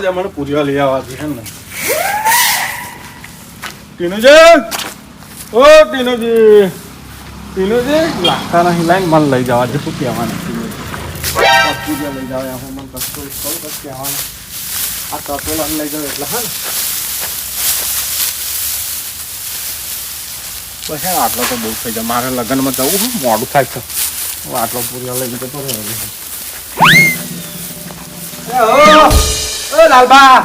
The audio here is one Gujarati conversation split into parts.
જવા દે મને પૂરીઓ લઈ આવવા દે હે ને. ટીનુજી! ઓ, ટીનુજી! ટીનુજી! લાગતા નહીં લાઈન મને લઈ જવા શું કહેવાનું ટીનુજી પૂરીઓ લઈ જાવ હું મને કશું કહું, બસ કહેવાનું. આ કપોલાને લઈ જાવ એટલે, હા બસ આટલો તો બહુ થઈ જાય. મારે લગ્નમાં જવું મોડું થાય છે. આટલો પૂરીઓ લઈ જતો રહ્યો ઓ લાલબા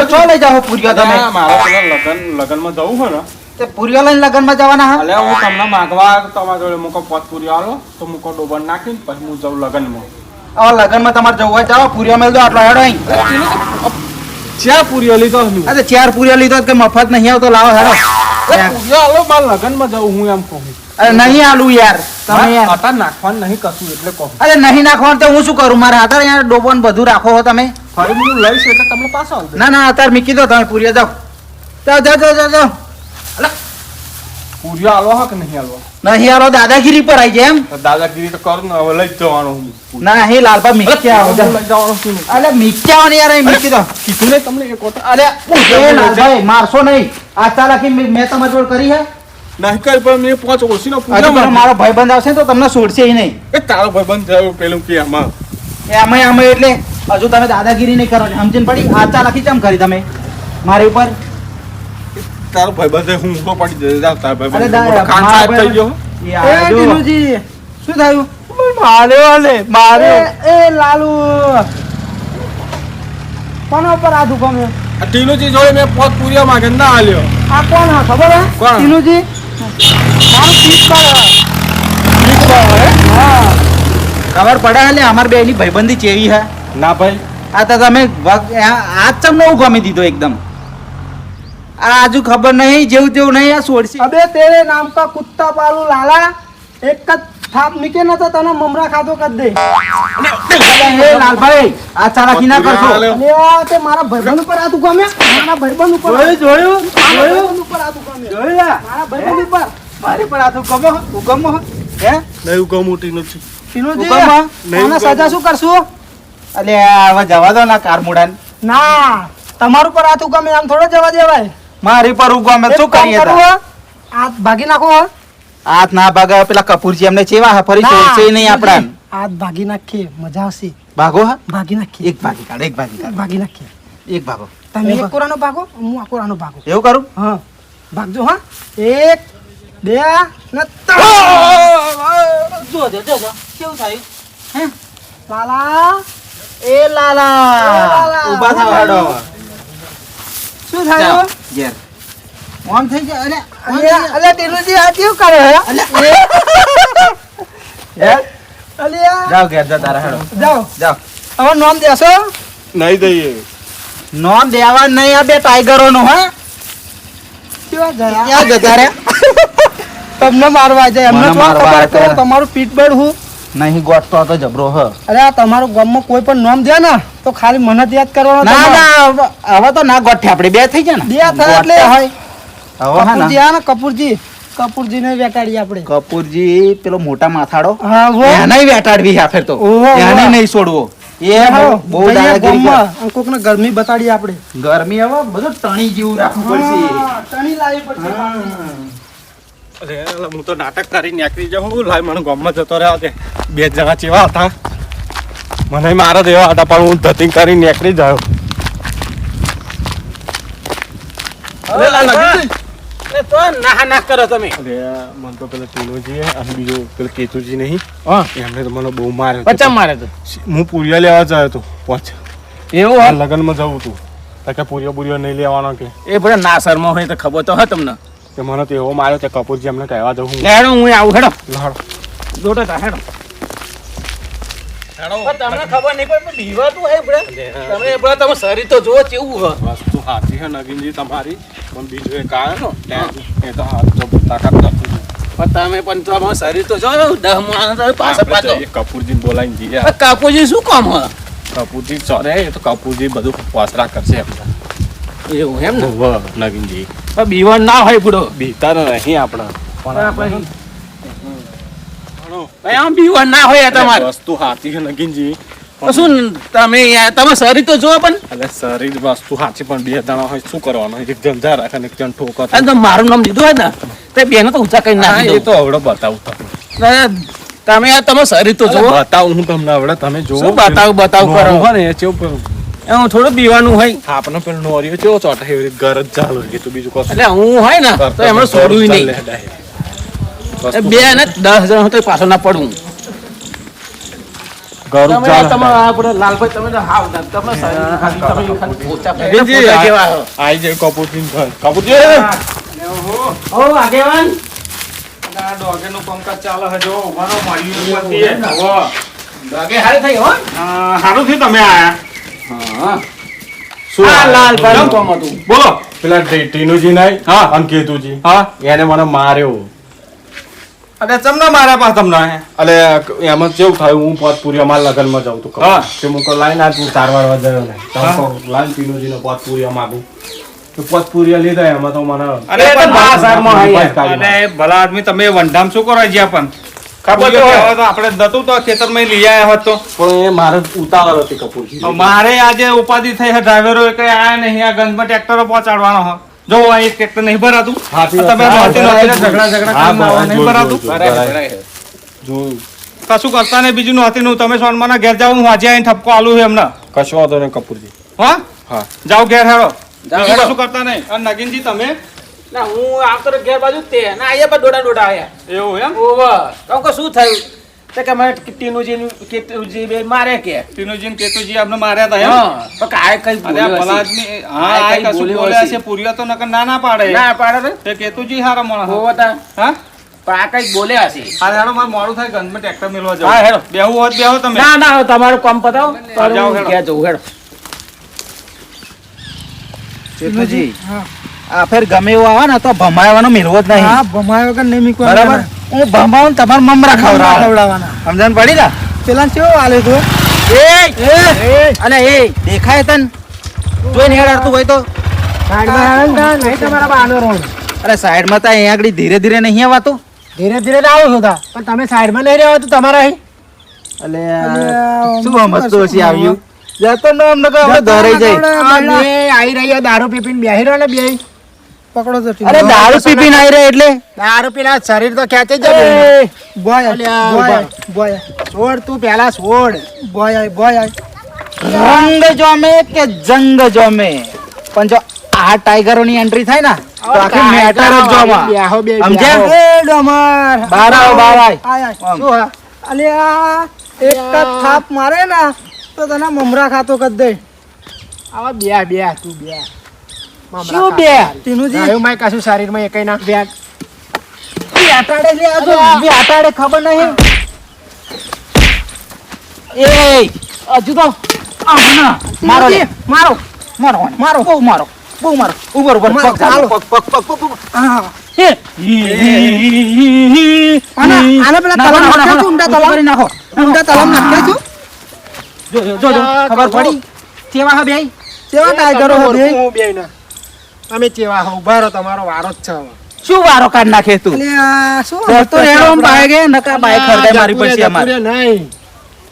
ઓ ચો લઈ જાઓ પૂરીઓ તમે. પેલા લગન લગનમાં જવું હોય ને. તે પૂરીઓ લઈને લગનમાં જવાના હા? એટલે હું તમને માગવા તમારા જોડે મૂકો પોત પૂરી આલો તો મૂકો ડોબન નાખીને પછી હું જાઉં લગનમાં. હવે લગનમાં તમારે જવું હોય જાઓ પૂરીઓ મેળ દો આટલો હેડો અહીં. જ્યાં પૂરીઓ લીધો અરે તો ચાર પૂરીઓ લીધો કે મફત નહીં આવતો લાવો હેડો. પૂરીઓ આલો મારે લગનમાં જવું હું એમ કહું. અરે નહીં આલુ યાર તમે નાખવાનું નહીં કશું એટલે કહું. અરે નહીં નાખવાનું તો હું શું કરું? મારા હાથે અહીંયા ડોબો બધું રાખો હો તમે. ફરી હું લઈશ એટલે તમને પાછો આવજો. ના ના અત્યારે મીકી દો તમે પૂરીઓ જાઓ. જાઓ જાઓ જાઓ જાઓ જાઓ. પૂરીઓ આલો હા કે નહીં આલો? નહીં આલો દાદાગીરી પર આવી જાય એમ. દાદાગીરી તો કરું ને હવે લઈ જવાનો ના હે લાલબા મીકી આવો લઈ જવાનું છું અલે અરે મીકી આવો ને યાર મૂકી દો. કીધું ને તમને એક વખત. અરે એ લાલભાઈ મારશો નહીં. આ ચાલાકી મેં તમારી જોડે કરી હે. નહીં કરી પણ મેં પાંચ ઓછીનો હજુ પૂરીઓ મારો ભાઈબંધ આવશે ને તો તમને છોડશે નહીં. એ તારો ભાઈબંધ થયો પેલું કે આમાં. એ આમાં આમાં એટલે. હજુ તમે દાદાગીરી નહીં કરો સમજીને પડી? આચા લખી કેમ કરી તમે? મારી ઉપર? તારો ભાઈ બસ હું ઊંધો પડી જશે જાવ તારો અરે ખાન મારા સાહેબ થઈ ગયો. એ દિનુજી શું થયું? મારે વાલે મારે. એ લાલુ. કોના ઉપર આ દુકાન ટીનુજી જોડે મેં પોત પૂરીઓ માંગે ના આલ્યો આ કોણ હા ખબર હે? કોણ? ટીનુજી? મારું પીઠ પર. હે. હા. ખબર પડે એટલે અમાર બેની ભાઈબંધી ચેવી હે? ના ભાઈ. આ તો તમે આ તમને હું ગમી દીધો એકદમ. આ હજુ ખબર નહીં જેવું તેવું નહીં આ છોડશે અબે તેરે નામ કા કુત્તા પાલુ લાલા. એક જ થાપ નીકે ન તો તને મમરા ખાધો કર દે. એ લાલભાઈ આ ચાલાકી ના કરશો. અલે તે મારા ભાઈબંધ ઉપર આ તું ગમે મારા ભાઈબંધ ઉપર જોયું જોયું જોયું. ઉપર આ તું ગમે જોયું મારા ભાઈબંધ ઉપર. મારી પર આ તું ગમે ઉગમ હે? નહીં ઉગમ ઉટી નથી તીનો જે સજા શું કરશું? અલે હવે જવા દો ના કાર મુડાન ના તમારું પર આ તું ગમે આમ થોડો જવા દેવાય. મારી પર ઉગમે શું કામ કરીએ હાથ ભાગી નાખો હે? હાથ ના ભાગે પેલા કપૂરજી એમને ચેવા હા ફરી ના, નહીં આપણા હાથ ભાગી નાખીએ મજા આવશે. ભાગો હા. ભાગી નાખીએ. એક ભાગી કાઢ એક ભાગી કાઢ. ભાગી નાખીએ. એક ભાગો. તમે એક કોરાનો ભાગો હું આ કોરાનો ભાગો. એવું કરું? હા ભાગજો હા. એક બે ને ત્રણ. જો જો જો કેવું થયું? હે? લાલા એ લાલા. ઊભા થા વાડો શું થાય ઘેર. ઓમ થઈ જાય અરે અરે ટીનુજી આ કેવું કરે હે? હે? અલ્યા. જાવ ઘેર જા તારા હેડો. જાવ જાવ હવે નોમ દેશો? નહીં દઈએ. નોમ દેવા નહીં આ બે ટાઈગરો નો હા ક્યાં જતા રે તમને મારવા જાય. એમને તમારું પીઠ બળ હું નહીં ગોઠતો હતો જબરો હ. અરે આ તમારું ગામમાં કોઈ પણ નામ દે ને તો ખાલી મને જ યાદ કરવાનો ના ના હવે- તો ના ગોઠે આપણે બે થઈ જાય ને. બે થાય એટલે હોય. હવે હા કપૂરજી ને હા ને કપૂરજી. કપૂરજીને વેટાડીએ આપણે. કપૂરજી પેલો મોટા માથાડો. હા વો એને વેટાડવી આ ફેર તો. એને નહીં છોડવો. એ બહુ દાદાગીરી અને કોકને ગરમી બતાડી આપણે. ગરમી હવે બધું તણી જેવું રાખવું પડશે. તણી લાવી પડશે. અરે હું તો નાટક કરી નીકળી જાઉં લાય મને ગામમાં જતો રહ્યો તે બે જણા ચેવા હતા. મને મારા દેવા હતા પણ હું ધતિંગ કરી નીકળી જાઉં. અરે તો ના ના કરો તમે. અરે મને તો પેલા ટીનુજી અને બીજો પેલો કેતુજી નહીં. હા. એમને તો મને બહુ માર્યો પચા મારે તો. હું પૂરિયા લેવા જયો હતો પોચ એવું લગ્નમાં જવું હતું કે પૂરિયો પૂરિયો નહીં લેવાનો કે. એ બધા ના શરમો હોય તો ખબર તો હે તમને. કે મને તો એવો માર્યો તે કપૂરજી એમને કહેવા જવું હું. હેડો હું આવું હેડો. હેડો દોડો તા હેડો. તમને ખબર નહીં બીવાતું તમે તમે શરીર તો જો કેવું હ. વસ્તુ હાથી હે નગીનજી તમારી. પણ બીજું એક આવે નો એ તો હાથ તો તાકાત નથી. પણ તમે પણ તમારું શરીર તો જો દહ માણસ પાછળ પાછા કપૂરજી બોલાવીને જઈએ. આ શું કામ હ? કપૂરજી ચોરે એ તો કપૂરજી બધું વાસરા કરશે એમને એવું એમ ને? હોવ, નગીનજી પણ બીવણ ના હોય પૂરો. બીતા નહીં આપણે. પણ આમ બીવણ ના હોય તમારે. વસ્તુ હાથી છે નગીનજી શું તમે તમે શરીર તો જુઓ પણ. એટલે શરીર વસ્તુ સાચી પણ બે દાણા હોય શું કરવાનું? એક જણ જા રાખે એક જણ ઠોકર અને તમે મારું નામ લીધું હોય ને તે બેનો તો ઊંચા કઈ ના એ તો આવડે બતાવું તમને. તમે આ તમે શરીર તો જુઓ. બતાવું હું તમને આવડે તમે જોવો બતાવું બતાવું કરો. હોય ને એ ચેવું હું થોડું પીવાનું હોય. આપણે પેલો નોરિયો ચેવો ચોટે ઘર જ ચાલુ રહે તો બીજું કશું. એટલે હું હોય ને તો એમણે છોડવું નહીં. બે ને દસ જણ તો પાછો ના પડવું ઘરું તમે ચાલે તમે આપણે લાલભાઈ તમે તો હાવ ના તમે શરીર ખાલી તમે ખાલી પોચા ફેરીને બેનજી, પોચા આ- કેવા હો. આઈ જાય કપૂરજી ઘર. કપૂરજી! ઓ આગેવાન. ડોગેનું કામકાજ ચાલે છે જો ઉભાનો મારી ઉપરથી એ. હવે, આગે હારે થઈ હો. આ, સારું થયું તમે આયા? હા. શું આ આ? લાલભાઈ કોમ? હતું? બોલો. પેલા ટીનુજી નહીં હા. અને કેતુજી. હા. એને મને માર્યો. અરે ચમના માર્યા પા તમને? અલે એમાં કેવું થયું? હું પોતપુરી અમારા લગ્નમાં જાઉં તું હા. તે હું કહું લાઈન આ તું સારવાર વધાર્યો ને તો માગું લીધા એમાં તો મને અરે ભલા આદમી તમે વંઢામ શું કરો જ્યાં પણ ખબર તો પૂરીઓ હોય. કહેવા તો આપણે નતું તો ખેતરમાં લઈ આવ્યા હોત તો. પણ એ મારે ઉતાવળ હતી કપૂરજી. મારે આજે ઉપાધિ થઈ છે ડ્રાઈવરો કઈ આયા નહીં આ ગંજમાં ટ્રેક્ટરો પહોંચાડવાનો હો જો આ એક ટ્રેક્ટર નહીં ભરાતું તમે ઝઘડા નહીં ભરાતું? કશું કરતા ને બીજું નહોતી નું. તમે સોનમાના ઘેર જાવ હું આજે આવીને ઠપકો આલું છું એમને. કશું વાંધો નહીં કપૂરજી. હા? હા. જાઓ ઘેર હેડો. હેડો. કશું કરતા નહીં. અને નગીનજી તમે? ના હું આવતો ઘેર બાજુ તે. ના આયા પર દોડા દોડા આયા. એવું એમ? ઓવર કહું કે શું થયું? તે કે મને ટીનુજી કેતુજી બે મારે કે. ટીનુજી ને કેતુજી આપણે માર્યા હતા એમ? તો પણ કાંઈ બોલ્યો ભલા હશે. આદમી હા આ કશું બોલ્યા છે પૂરીઓ તો નકર ના ના પાડે. ના પાડે તે? કેતુજી હારા માણસ ઓવર તા હા? પણ આ કઈ બોલ્યા છે? હા હેડો મારું મોડું થાય ગંજમાં ટ્રેક્ટર મેળવા હા, હેડો. બેહું હોત બેહો તમે. ના ના તમારું કામ પતાવો. જાવ હેડો. હેડો. ચેતુજી હા. આ ફેર ગમે એવું આવે ને તો ભમાયવાનો મેળવો જ નહીં. હા ભમાય વગર નહીં મીકવા બરાબર? હું ભમાવું તમારે મમરા ખવડાવ ખવડાવવાના. સમજણ પડી ને? પેલા કેવો આલે તો? એ! અને એ! દેખાય તન? જોઈને હેડ અડતું હોય તો. નહીં તમારા બાનો રોડ અરે સાઈડમાં તો અહીંયા આગળ ધીરે ધીરે નહીં આવાતું. ધીરે ધીરે તો આવો છો તા. પણ તમે સાઈડમાં નહીં રહેવા તો તમારા અહીં. એટલે અલ્યા, શું સમજતું હશે આવ્યું જતો ન અમને કહો આપણે ધરાઈ જાય આઈ રહ્યો દારૂ પીપીને બેહી રહ્યો ને બે પકડો તો. અરે દારૂ પીપીને આવી રે એટલે? દારૂ પીના શરીર તો ખેંચે જ બોય બોય બોય. છોડ તું પેલા છોડ. બોય બોય રંગ જોમે કે જંગ જોમે? પણ જો આ ટાઈગરોની એન્ટ્રી થાય ને તો આખી મેટર જ જોમા. સમજ્યા? બેહો. એ ડમર. બહાર આવો, બહાર આય. હા? અલ્યા એક થાપ મારે ને તો તને મમરા ખાતો કર દે. આવા બે બે તું બે શું બે? ટીનુજી એવું માય કશું શરીરમાં એકઈ ના. બે. આટાડે લે આજો બે આટાડે ખબર નહીં. એ હજુ તો આમના મારો લે. મારો. મારો મારો બહુ મારો બહુ મારો. ઉપર ઉપર પગ ચાલો. પગ પગ પગ પગ હા. હે. આના- આના પેલા તલામ નાખો, નાખ્યા નાખો. તું ઊંડા તલામ? નાખો. ઊંડા તલામ નાખ્યા જો જો જો જો. ખબર પડી? કેવા હા બે કેવા ટાઈગરો હે બે અમે ચેવા હો? ઊભા રહો તમારો વારો જ છે હવે. શું વારો કાઢ નાખે તું? શું રહેલો આમ બાઈકે, નકા બાઈક ખરદાય મારી જતું રે, અમારે. જતું નહીં.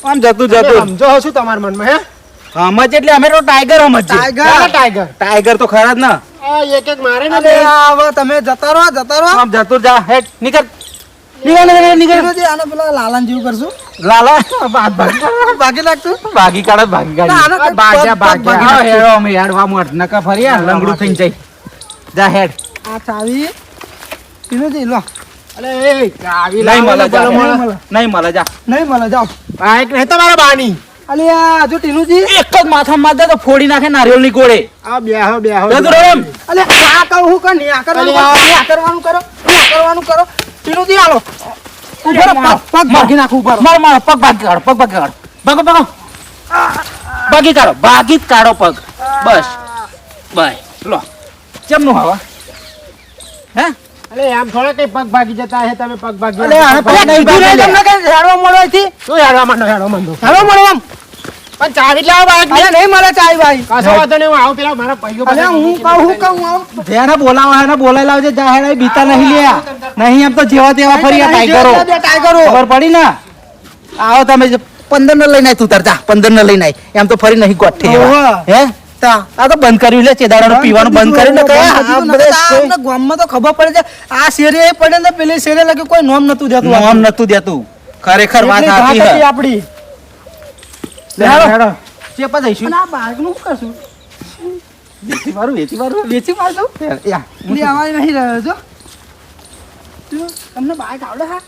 આમ જતું જતું. સમજો શું તમારા મનમાં હે? સમજ એટલે અમે તો ટાઈગર સમજ ટાઈગર ટાઈગર ટાઈગર તો ખરા જ ના. એક એક મારે ને હવે તમે જતા રહો જતા રહો. આમ જતું જા હેડ નીકળ. નીકળ નીકળ નીકળ. આને પેલા લાલન જેવું કરશું. લાલા ભાગી ભાગી નાખતું ભાગી કાઢ ભાગી કાઢે. ભાગ્યા, ભાગ્યા. હેડો અમે હેડવા મોટ નકા ફરી લંગડું થઈ જાય જા હેડ. આ ચાવી. ટીનુજી, લો. અલે એ ચાવી નહીં મળે જા નહીં મળે. જા. નહીં મળે જાઓ. બાઈક નહીં તમારા બાની. અલે આ જો ટીનુજી. એક જ માથા માર દે તો ફોડી નાખે નારિયેળની કોળે આ બેહો બેહો. જતું અલે આ કહું હું કે આ કરવાનું કરો આ કરવાનું કરો આ કરવાનું કરો. ટીનુજી આલો ઊભો પગ ભાગી નાખ ઉપર મારો માર પગ ભાગી કાઢો પગ ભાગી કાઢો. ભાગો ભાગો. ભાગી કાઢો ભાગી જ કાઢો પગ. બસ. બસ લો. કેમનું હવા હે? અલે આમ થોડા કઈ પગ ભાગી જતા હે તમે પગ ભાગી અલે આ કીધું નહીં તમને કઈ હેડવા મળો થી શું હેડવા માંડો હેડવા માંડો? હેડવા મળો આમ. પણ ચાવી લાવો બાઈક અરે નહીં મળે ચાય ભાઈ. કાસો વાતો નહીં હું આવું પેલા મારા ભાઈઓ પાસે હું કહું હું કહું આવું જેને બોલાવા એને બોલાવી લાવજે જા હેડે બીતા નહીં લ્યા નહીં આમ તો જેવા તેવા ફરી આ ટાઈગરો ટાઈગરો ખબર પડી ને? આવો તમે પંદર ને લઈને તું જા પંદર ને લઈને એમ તો ફરી નહીં ગોઠે. હે? આ તો બંધ કર્યું લે ચેદાડાનું પીવાનું બંધ કર્યું ને કયા આ બધા આમને ગામમાં તો ખબર પડે છે આ શેરે એ પડે ને પેલી શેરે લાગે કોઈ નોમ નતું દેતું નોમ નતું દેતું. ખરેખર વાત સાચી હતી આપડી. હેડો. હેડો. ચેપા જઈશું. આ બાગનું શું કરશું? વેચી મારું વેચી મારું વેચી મારશું યા, લે નહીં રહ્યો છો તમને બાઈક આવડે હા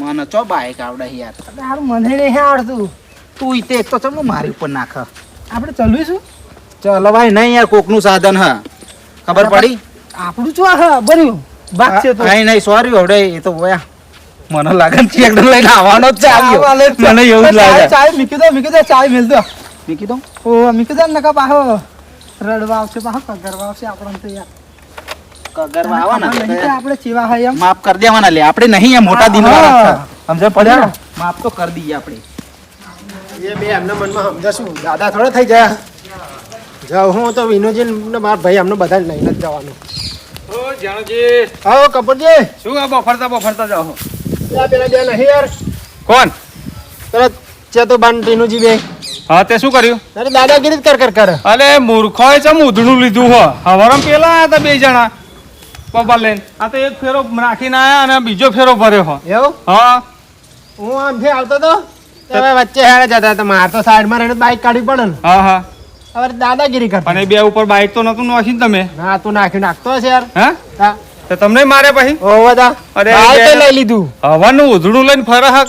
મને ચો બાઈક આવડે યાર. મને નહીં આવડતું. તું તે એક તો ચમ મારી ઉપર નાખ? આપણે ચલવીશું? ચલો ભાઈ નહીં યાર કોકનું સાધન હા. ખબર પડી? આપણું શું હા બન્યું? બાક છે તો. નહીં નહીં સોરી હોડે એ તો વયા મને લાગે ને ચેક લઈને આવવાનો જ છે આવ્યો. મને એવું જ લાગે. ચાય- મીકી દો મીકી દો ચાય મેલ દો. મીકી દઉં? ઓ મીકી દો ને નકા પાહો રડવા આવશે પાહો કગરવા આવશે આપણને તો યાર. કગરવા આવવાના આપણે ચેવા હોય એમ. માફ કરી દેવાના લે આપણે નહીં એમ મોટા દિન હા. સમજે પડ્યા? માફ તો કરી દઈએ આપણે. એ બે એમના મનમાં સમજાશું દાદા થોડા થઈ ગયા. જાઉં હું તો વિનોજી ને મારા ભાઈ અમને બધા લઈને જ જવાનું. ઓ જાણુજી. આવો કપૂરજી. શું આ બફરતા બફરતા જાઓ? પેલા બે નહીં યાર. કોણ? પેલા ટીનુજી બે. હા તે શું કર્યું? અરે દાદાગીરી જ કર કર કર. અરે મૂર્ખોએ ચમ ઉધડું લીધું હો? હવારમ પેલા આયા હતા બે જણા. પપ્પા લઈને. આ તો એક ફેરો નાખીને આયા અને બીજો ફેરો ભર્યો હો. એવું? હા. હું આમથી આવતો તો? તમે વચ્ચે હેડે જતા હતા. માર તો સાઈડમાં રહીને બાઈક કાઢવી પડે ને. હા હા. હવે દાદાગીરી કરતા. અને બે ઉપર બાઈક તો નતું નાખી તમે? ના તું નાખી નાખતો હશે યાર. હા? હા. તો તમને મારે પછી? ઓ બધા અરે બાઈક બે- લઈ લીધું. હવાનું ઉધડું લઈને ફરે હક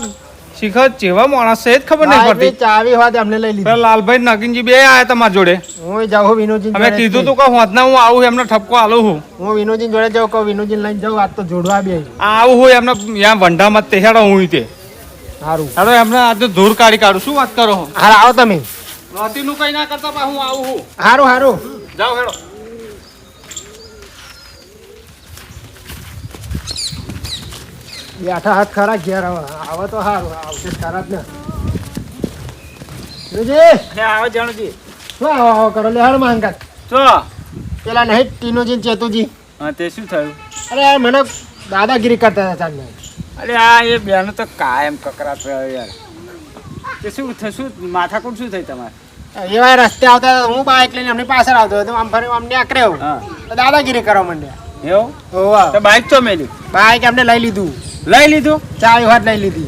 શીખર જેવા માણસ છે ખબર નહીં પડતી. ચાવી હોત અમને લઈ લીધી. લાલભાઈ નાગિનજી બે આયા તમારા જોડે. હું જાઉં વિનોદજી અમે કીધું તું કે હોતના હું આવું એમને ઠપકો આલું હું હું વિનોદજી જોડે જાઉં કહું વિનોદજી લઈને જાઉં આ તો જોડવા બે આવું હોય એમને ત્યાં વંડામાં જ તે હેડો હું તે. સારું હાલો એમને આજે ધૂર કાઢી કાઢું. શું વાત કરો હાર આવો તમે. નોતીનું કઈ ના કરતા પા હું આવું હું સારું સારું જાઓ હેડો. બેઠા હાથ ખરા ઘેર આવે. તો સારું આવશે ખરા જ ને. આવો જાણુજી. શું આવો આવો કરો લે હળ માંગત ચો. પેલા નહીં ટીનુજી ચેતુજી. હા તે શું થયું? અરે મને દાદાગીરી કરતા હતા ચાલને અરે આ એ બેનો તો કાયમ કકરાટ રહ્યો યાર. તે શું થ- શું માથાકૂટ શું થઈ તમારે? એવા રસ્તે આવતા હતા, હું બાઈક લઈને એમની પાછળ આવતો હતો આમ ફરી આમ નેકરે દાદાગીરી કરવા માંડ્યા. એવું? હોવા તો બાઈક તો મેલ્યું બાઇક એમને લઈ લીધું. લઈ લીધું? ચાવી હાથ લઈ લીધી.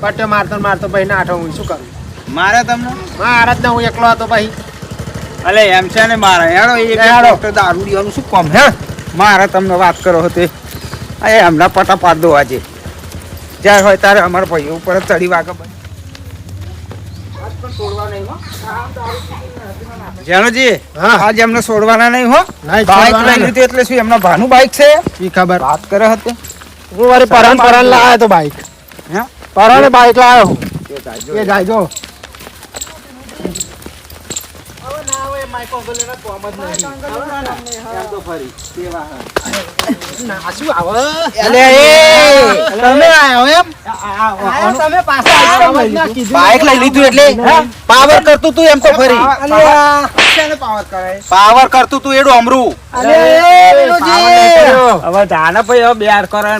પટ્ટો મારતો ને મારતો ભાઈ નાઠો હું શું કરું? મારે તમને? મારા જ ને હું એકલો હતો ભાઈ. અલે એમ છે ને મારે. હેડો એ હેડો. દારૂ દેવાનું શું કોમ? હે મારે તમને વાત કરો તે એ હમણાં પટા પાડ દો આજે. જ્યારે હોય ત્યારે અમારા ભાઈઓ ઉપર ચડી વાગે જાણોજી આજ એમને છોડવાના નહીં હો. લઈ લીધું એટલે શું એમના ભાનું બાઈક છે? ખબર. વાત કરે હતી. હું વળી પરાન પરાન લાવ્યો તો બાઈક. હે? પરાને બાઈક લાવ્યો. હું. એ જાજો. એ જાય જો ના શું આવે? અલે એ તમે આયો એમ? તમે પાછા આયા. લઈ લીધું. કીધું. બાઈક લઈ લીધું એટલે પાવર કરતું તું એમ તો ફરી. પાવર કરતું તું એડું અમરું. હવે જાને ભાઈ હવે બેર કરે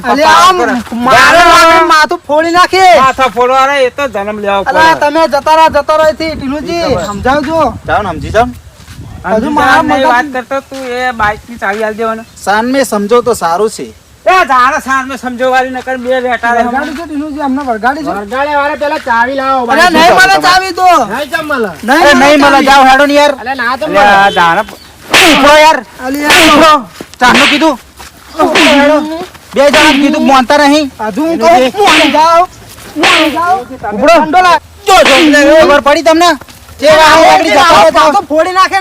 માથું ફોડી નાખે. માથા ફોડવાના એ તો જન્મ લેવા અલ્યા, તમે જતા રહ્યા જતા રહો ટીનુજી સમજાવજો. જાઓ સમજી જાઓ હજુ મારા મગજ વાત કરતો તું એ બાઇકની ચાવી આલ દેવાનો. સાન મે સમજો તો સારું છે. એ જાણે સાન મે સમજો વાળી નકર બે બેઠા રે વરગાડી છે ટીનુજી અમને વરગાડી છે? વરગાડે વાળા પેલા ચાવી લાવો અરે નહીં મને ચાવી દો. નહીં ચમ મળે નહીં નહીં મને જાવ હાડો ને યાર. અલ્યા ના તો મને. જાણે ઊભો યાર. અલ્યા, ચાનું કીધું. બે જણા કીધું મોનતા નહીં. હજુ હું કહું હું જાવ જાઉં જાવ. જો જો ખબર પડી તમને? ફોડી નાખે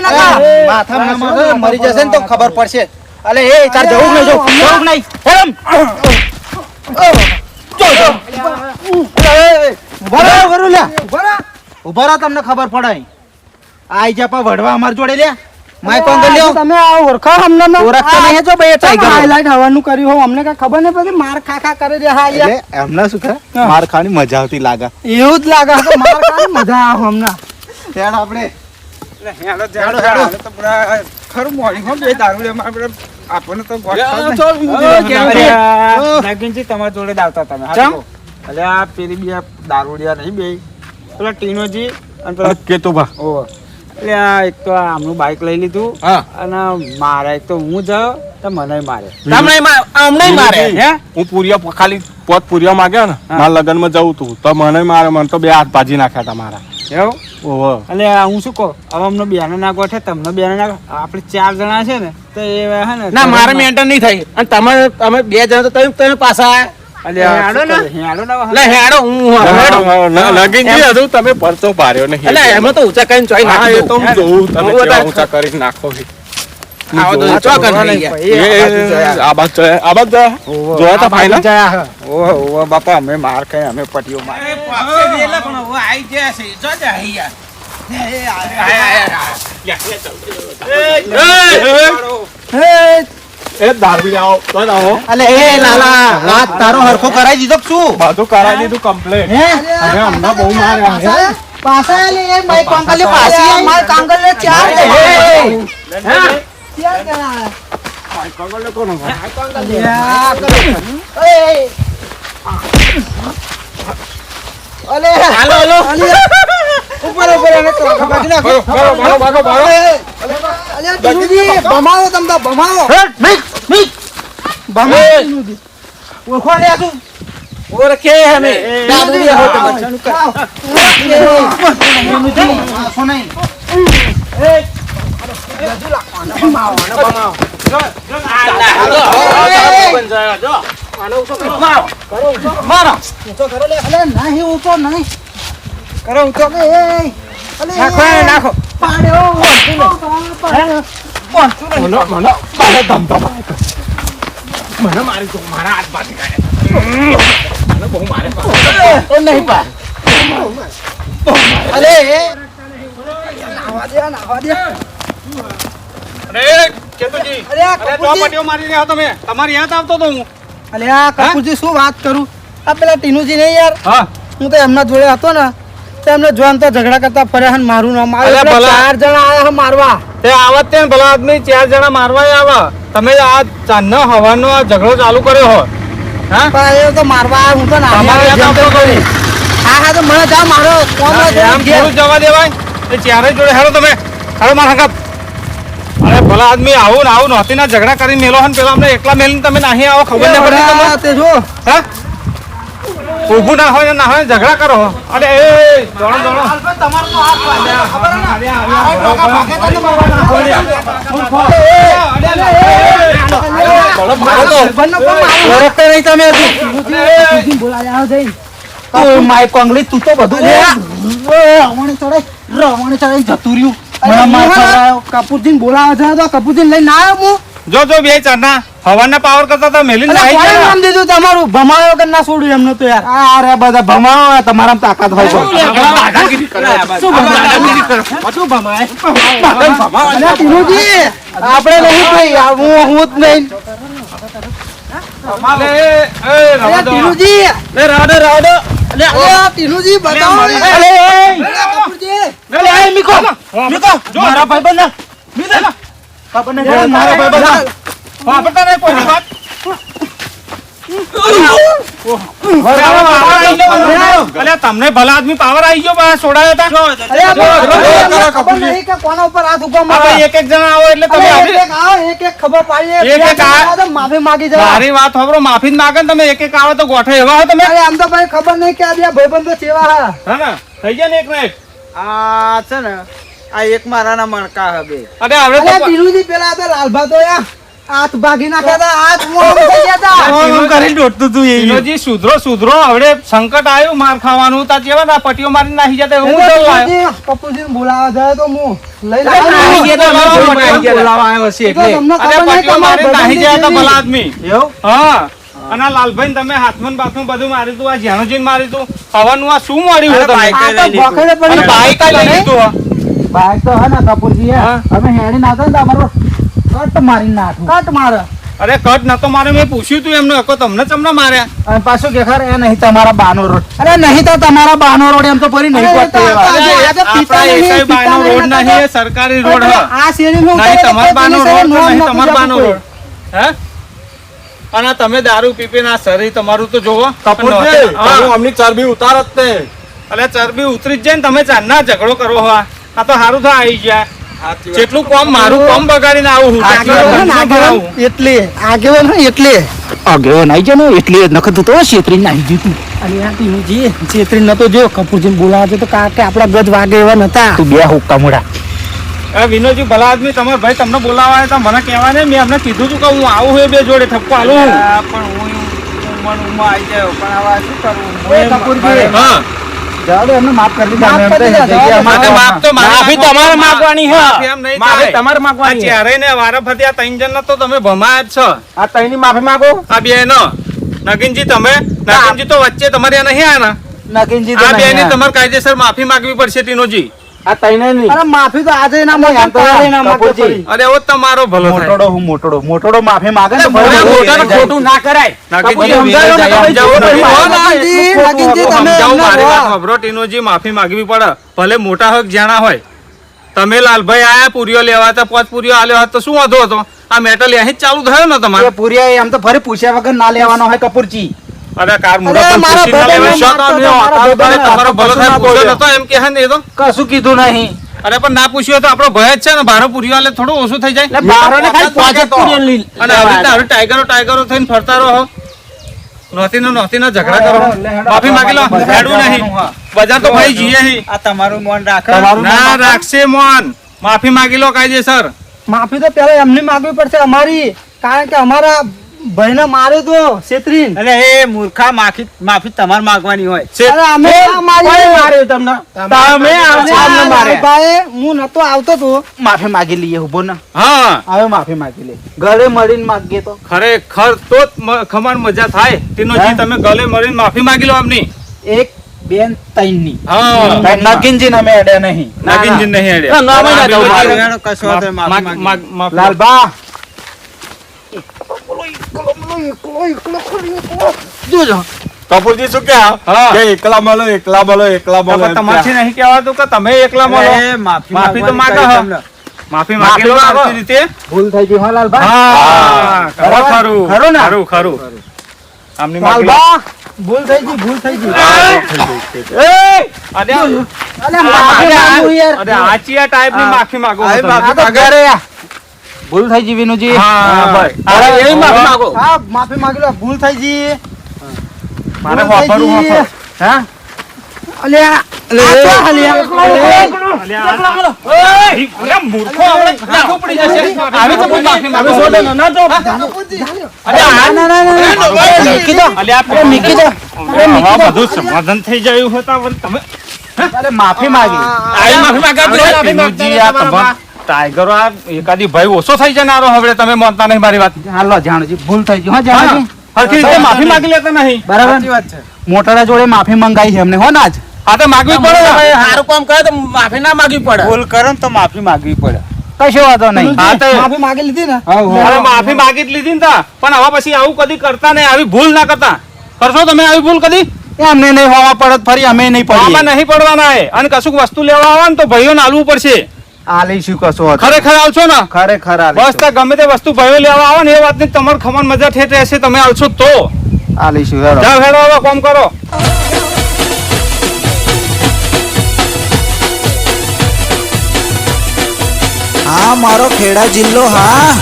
મારો, જશે ને તો ખબર પડશે. અલે એ તાર જવું નહીં જો. જવું નહીં. જો જો. તમને ખબર પડે આઈ જા વડવા અમાર જોડે લે માય કોણ કરી લ્યો. તમે આ ઓરખા અમને ન? ઓળખતા નહીં જો બે ટાઈગર highlight હવાનું કર્યું હો અમને કઈ ખબર નહીં પડતી માર ખા ખા કરે હા યાર એમને શું માર ખાવાની મજા આવતી લાગે. એવું જ લાગે માર મજા આવે હમણાં હેડ આપણે ખરું મોડી હો બે દારૂ લે મારે આપણને તો નાગિનજી તમારા જોડે દાવતા આવતા તમે. એટલે આ પેલી બે દારૂડિયા નહીં બે. પેલા ટીનોજી અને પેલા કે તો બા. ઓ. એટલે આ એક તો આમનું બાઇક લઈ લીધું. અને મારે એક તો હું જાઉં તો મને મારે. તમને અમને મારે હે? હું પૂરિયા ખાલી પોત પૂરિયા માંગ્યો ને. મારા લગ્નમાં જવું તું. તો મને મારે મને તો બે હાથ ભાજી નાખ્યા તમારા એવું ઓહો. એટલે હું શું કહું? હવે અમને બેનો ના ગોઠે તમને બેનો ના આપણે ચાર જણા છે ને તો એ હે ને ના મારે મેન્ટર નહીં થાય. અને તમે તમે બે જણા તો તમે તમે પાછા તમે પરચો ભાર્યો નહીં. એટલે એમાં તો ઊંચા કરીને ચોઈ હા એ તો હું જોઉં તમે ઊંચા કરી નાખો બાપા અમે માર ખાઈ અમે પટીઓ માર. એ દારૂ આવો. તો આવો અલે એ લાલા આ તારો હરખો કરાવી દીધો શું? બધું કરાવી દીધું કમ્પ્લેટ હે? અમે હમણાં બહુ માર્યા હે. પાછા આલે એ મારી કાંકલે પાછી મારી કાંકલે ચાર એ, જણા એ, ચાર જણા અલે હાલો હાલો ઉપર ઉપર એને તો બાકી નાખો બરો, બરો, બરો, બરો. અલે ટીનુજી ભમાવો તમ તો ભમાવો મિક મિક ભમાવો ટીનુજી ઓળખો લે તું ઓળખે અમે દાદરી હો તમે મારો અલે નહીં ઊંચો નહીં કરો ઊંચો. અલે એ અલે નાખો નાખો પાડ્યો મને મને મને ધમધમાય કરે. મને મારી દો મારા હાથ બાજી કાઢે મને બહુ મારે એ નહીં પા અલે નાવા દે નાવા દે અરે કેતુજી. અરે આ અરે તો કપૂરજી. પટીઓ મારી રહ્યા તમે. તમારી યાદ આવતો તો હું. કપૂરજી શું વાત કરું? આ પેલા ટીનુજી નહીં યાર? હા. હું તો એમના જોડે હતો ને એમને જોવાનું તો ઝઘડા કરતા ફરે મારું ના મારે ચાર જણા આયા મારવા. તે આવત તે ભલા આદમી ચાર જણા મારવા આવે. તમે આ હવાનો આ ઝઘડો ચાલુ કર્યો હો હા? પણ એ તો મારવા હું તો ના. હા. હા તો મને જા મારો કોમ જવા દેવાય. એ ચારે જોડે હેરો તમે. હેરો મારા હંગાત અરે ભલા આદમી આવું ને આવું નહોતી ના ઝઘડા કરીને મેલો હન પેલા અમને એકલા મેલીને તમે નાહી આવો ખબર ના પડે તમને તે જો હા ઊભું ના હોય ના હોય ઝઘડા કરો અરે એ દોડો દોડો ભાઈબંધનો કોણ મારું? ઓળખતા નહીં તમે હજુ. ટીનુજી બોલાયા હે જઈને. તું માય કોંગલી તું તો બધું લે. રવાણે ચડાઈ રવાણે ચડાઈ જતું રહ્યું ખવડાયો. બોલાવે છે તો કપૂરજીને લઈને ના આવ્યો હું. જો જો બે ચારના હવાના પાવર કરતા તો મેલી ગયા. નામ દીધું તમારું? ભમાયો કે ના છોડ્યું એમનું તો યાર? આ રે બધા ભમાવો તમારા તાકાત હોય તો. શું ભમાય? આપણે નહીં ભાઈ હું હું જ નહીં. અલે, એ, મારી- ભાઈબંધ યાર, વાપરતા નહીં કોઈ વાત. અલ્યા, તમને ભલા આદમી પાવર આવી ગયો બા છોડાયો તા. અલા, મને ખબર નહીં કે કોના ઉપર હાથ મારે. એક એક જણા આવો એટલે તમે એક એક આવો, એક એક ખબર પાડીએ. એક એક માફી માગી જવા મારી વાત સાંભળો માફી જ માગે ને તમે એક એક આવો તો ગોઠે એવા હો તમે. આમ તો ભાઈ ખબર નહીં કે આ બે ભાઈબંધો સેવા હા. હા થઈ ગયા ને એક ને એક? આ છે ને આ એક મારાના મણકા હવે અરે હવે તો પેલા તો લાલભા તો યા. હાથ ભાગી નાખ્યા હતા હાથ મોં થઈ ગયા હતા ઓમ ઓમ કરીને દોડતું તું ટીનોજી સુધરો સુધરો હવે સંકટ આવ્યું માર ખાવાનું તા જેવા ના પટીઓ મારી નાખી જતા હું એ તો લાયો. ટીનુજી બોલાવા જાય તો હું લઈ બોલાવા આવ્યો છે અરે પટીઓ તમારા ભલા આદમી એવું? અને લાલભાઈ તમે હાથમાં બાથમાં બધું માર્યું તું આ જ્યાંનું માર્યું તું. હવાનું આ શું મળ્યું તમે બાઈક તો બાઈક હો. બાઈક તો હે ને કપૂરજી અમે હેડી નાખો ને તો અમારો કટ મારી નાખું. કટ મારે. અરે કટ નતો મારે મેં પૂછ્યું તું એમને. હકો તમને ચમના માર્યા અને પાછું કે ખર એ નહીં તમારા બાનો રોડ. અરે નહીં તો તમારા બાનો રોડ એમ તો પડી નહીં પડતો નહીં રોડ નહીં એ સરકારી રોડ હ. આ શેરીમાં નહીં તમાર બાનો રોડ નહીં તમાર બાનો રોડ. હે? અને આ તમે દારૂ પી પીને આ શરીર તમારું તો જોવો. અમની ચરબી ઉતાર જ તે અલે ચરબી ઉતરી જ જાય ને તમે ચાંદના ઝઘડો કરો હો આ. આ તો સારું થાય આવી ગયા. જેટલું કોમ મારું કોમ બગાડીને આવું હું ને, એટલે આગેવાન હોય એટલે. આગેવાન આવી જાય ને એટલે નખત તો છેતરી નાખી દીધું અને આ ટીનુજી ચેતરી નતો જો કપૂરજીને બોલાવા છે તો કા કે આપણા ગજ વાગે એવા નતા. તું બે હુક્કા મોડા. એ વિનોદજી ભલા આદમી તમારે ભાઈ તમને બોલાવા તો મને કહેવા ને મેં એમને કીધું હતું કે હું આવું હોય બે જોડે ઠપકો આલું પણ હું હા જાડો આવી જાય પણ આવા શું કરવું કપૂરજી. તો નગીનજી તમે નગીનજી તો વચ્ચે તમારે આ નહીં આયા ને નકીનજી તો આ બે નહીં ની આ. તમારે કાયદેસર માફી માંગવી પડશે ટીનોજી. આ તઈને નહીં. અરે માફી તો આજે ના માંગે તો ના માંગે અરે તમારો ભલો થાય. મોટોડો હું મોટોડો મોટોડો માંગે ખોટું ના કરાય. તમે માંગવી પડે. ભલે મોટા હક કે જાણા હોય. તમે લાલભાઈ આયા પૂરીઓ લેવા હતા પાંચ પૂરીઓ આલ્યો હતો તો શું વાંધો હતો? આ મેટલ અહીં જ ચાલુ થયો ને તમારે? પુરિયા એમ તો ફરી પૂછ્યા વગર ના લેવાનો હોય કપૂરજી. અરે કાર મુરત મારા લેવાય. શોખ મારા આ તમારો ભલો થાય બોલ્યો. નતો એમ કહે ને તો? કશું કીધું નહીં. અરે પણ ના પૂછ્યું તો આપણો ભય જ છે ને બારો પૂરી વાલે થોડું ઓછું થઈ જાય. બારો ને ખાલી પાંચ પૂરી લઈ- અને હવે હવે ટાઈગરો ટાઈગરો થઈને ફરતા રહો. નોતી નો નોતી નો ઝઘડા કરો માફી માંગી લો. હેડું નહીં. બજાર તો ભાઈ જીએ હી. આ તમારું મોન રાખે? ના રાખશે મોન. માફી માંગી લો કાયદેસર. માફી તો પેલા એમની માંગવી પડશે અમારી. કારણ કે અમારા ભાઈને માર્યો તો છેતરીને અરે એ મૂર્ખા માફી માફી તમાર માંગવાની હોય. અરે અમે. માર્યો? તમને? તમે અમને મારે ભાઈ હું નતો આવતો તો. માફી માંગી લઈએ ઊભો ના. હા. હવે માફી માંગી લે ગળે મળીને માંગીએ તો. ખરેખર તો ખમણ મજા થાય. તીનોજી જી તમે ગલે મળીને માફી માંગી લો આપની એક બેન તઈની હા. નાગિનજી ને અમે અડ્યા નહીં. નાગિનજી નહીં અડ્યા. ના, ના, લાલબા. જોજો કપૂરજી શું ક્યાં કે એકલા મળો એકલા મળો એકલા મળો તમારથી નહીં કહેવાતું કે તમે એકલા મળો માફી માગો તો માંગવાની માંગો કહી હો. તમને. માફી માંગી લો માફી રીતે ભૂલ થઈ ગઈ હો લાલબા હા ખરું ખરું ખરું ને? ખરું ખરું આમની માફી ભૂલ થઈ ગઈ ભૂલ થઈ ગઈ અરે, અરે અરે, માફી યાર અરે, આચિયા ટાઈપની માફી માંગો માફી આ તો ઘરે આ. ભૂલ થઈ જી વિનુજી હા, બસ. હવે એવી માફી માંગો હા માફી માંગી લો ભૂલ થઈ જી મારે ભૂલ વાપરવું વાપર. હા અલ્યા. અરે. અરે. અરે. અરે, અરે. અરે, સમાધાન થઈ જાય એવું હોય તો પણ તમે માફી માગી માફી માંગો. ટાઈગરો આ એકાદી ભાઈ ઓછો થઈ જાય આરો હવે તમે માનતા નહીં મારી વાત. હાલો જાણજી ભૂલ થઈ ગઈ. હો જાણજી. હરખી રીતે માફી માંગી લેતા નહીં. બરાબર. મોટાના જોડે માફી મંગાઈ છે અમને હો ના આજ? આ તો માગવી પડે સારું કામ કરે તો માફી ના માંગવી પડે. ભૂલ કરો ને તો માફી માંગવી પડે. કશો વાંધો નહીં. હા તો માફી માંગી લીધી ને? અરે માફી માગી લીધી ને પણ હવે પછી આવું કદી કરતા નહીં આવી ભૂલ ના કરતા. કરશો તમે આવી ભૂલ કદી? અમને નહીં હોવા પડત ફરી અમે નહીં પડવા નહીં પડવાના અને કશું વસ્તુ લેવા આવે ને તો ભાઈઓને આલવું પડશે. આ લઈશું કશો ખરેખર આવશો ને? ખરેખર બસ તો ગમે તે વસ્તુ ભાઈઓ લેવા આવો ને એ વાતની તમારે ખમણ મજા ઠેઠ રહેશે તમે આવશો તો. આ લઈશું હેડો. જાઓ હેડો હવે કોમ કરો. હા મારો ખેડા જિલ્લો હા.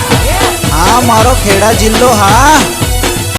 હા મારો ખેડા જિલ્લો હા.